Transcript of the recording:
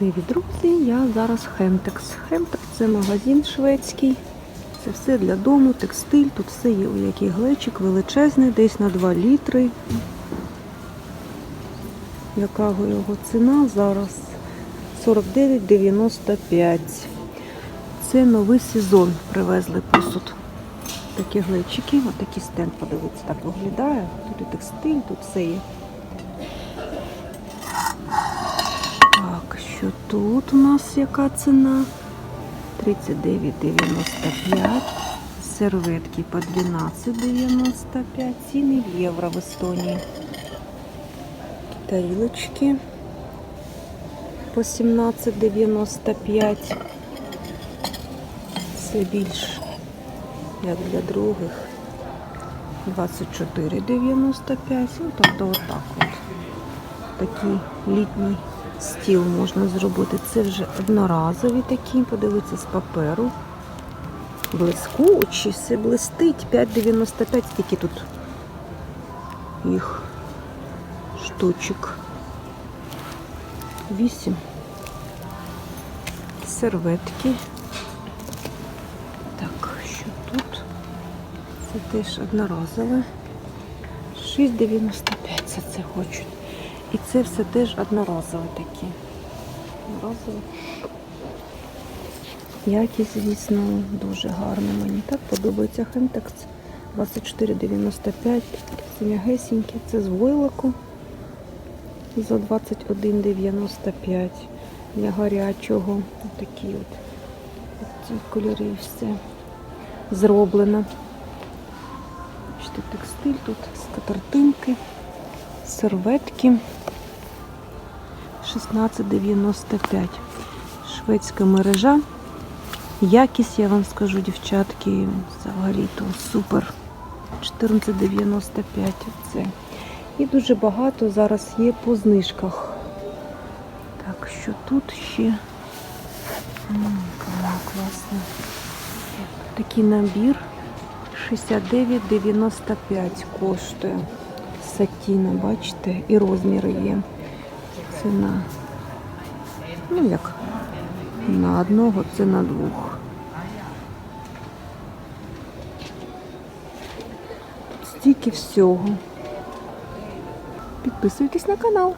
Привіт, друзі! Я зараз Хемтекс. Хемтекс це магазин шведський. Це все для дому, текстиль. Тут все є. У який глечик величезний, десь на 2 літри. Яка його ціна зараз? 49,95. Це новий сезон. Привезли посуд. Такі глечики, отакий стенд, подивіться, так виглядає. Тут і текстиль, тут все є. Так, що тут у нас яка ціна? 39,95. Серветки по 12,95. Ціни в євро в Естонії. Тарілочки по 17,95. Це більш як для других. 24,95. Ну, тобто отак от. Такий літній стіл можна зробити. Це вже одноразові такі, подивіться, з паперу. Блискучі, все блистить. 5,95, скільки тут їх штучок. 8. Серветки. Так, що тут? Це теж одноразове. 6,95 за це хочуть. І це все теж одноразові такі. Одноразові. Якість, звісно, дуже гарна. Мені так подобається Хентекс 24,95. Це. Це з войлоку за 21,95 для гарячого. Такі от ці кольори все зроблено. Бачите, текстиль тут, скатертинки, серветки. 16,95. Шведська мережа. Якість, я вам скажу, дівчатки, взагалі то супер. 14,95 це. І дуже багато зараз є по знижках. Так, що тут ще? М, класно. Такий набір 69,95 коштує. Сатіна, бачите, і розміри є. Ціна. Ну як? На одного, це на двох. Тут стільки всього. Підписуйтесь на канал.